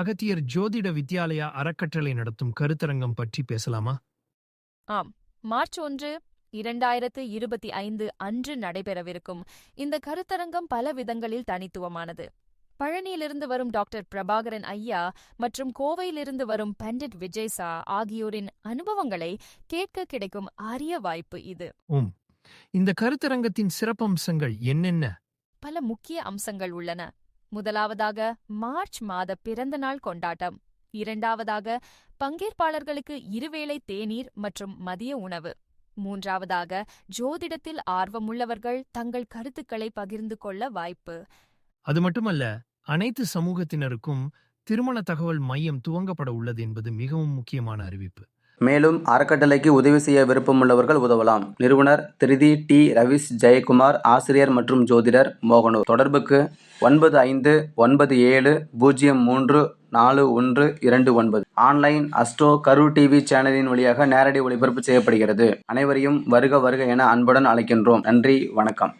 அகத்தியர் ஜோதிட வித்யாலயா அறக்கட்டளை நடத்தும் கருத்தரங்கம் பற்றி பேசலாமா? ஆம். மார்ச் ஒன்று இரண்டாயிரத்து இருபத்தி ஐந்து அன்று நடைபெறவிருக்கும் இந்த கருத்தரங்கம் பல விதங்களில் தனித்துவமானது. பழனியிலிருந்து வரும் டாக்டர் பிரபாகரன் ஐயா மற்றும் கோவையிலிருந்து வரும் பண்டிட் விஜய்சா ஆகியோரின் அனுபவங்களை கேட்க கிடைக்கும் அரிய வாய்ப்பு இது. இந்த கருத்தரங்கத்தின் சிறப்பம்சங்கள் என்னென்ன? பல முக்கிய அம்சங்கள் உள்ளன. முதலாவதாக மார்ச் மாத பிறந்தநாள் கொண்டாட்டம். இரண்டாவதாக பங்கேற்பாளர்களுக்கு இருவேளை தேநீர் மற்றும் மதிய உணவு. மூன்றாவதாக ஜோதிடத்தில் ஆர்வமுள்ளவர்கள் தங்கள் கருத்துக்களை பகிர்ந்து கொள்ள வாய்ப்பு. அது மட்டுமல்ல அனைத்து சமூகத்தினருக்கும் திருமண தகவல் மையம் துவங்கப்பட உள்ளது என்பது மிகவும் முக்கியமான அறிவிப்பு. மேலும் அறக்கட்டளைக்கு உதவி செய்ய விருப்பமுள்ளவர்கள் உதவலாம். நிறுவனர் திருதி டி. ரவிஷ் ஜெயக்குமார் ஆசிரியர் மற்றும் ஜோதிடர் மோகனூர். தொடர்புக்கு ஒன்பது ஐந்து ஒன்பது ஏழு பூஜ்ஜியம் மூன்று நாலு ஒன்று இரண்டு ஒன்பது. ஆன்லைன் அஸ்ட்ரோ கரு டிவி சேனலின் வழியாக நேரடி ஒளிபரப்பு செய்யப்படுகிறது. அனைவரையும் வருக வருக என அன்புடன் அழைக்கின்றோம். நன்றி வணக்கம்.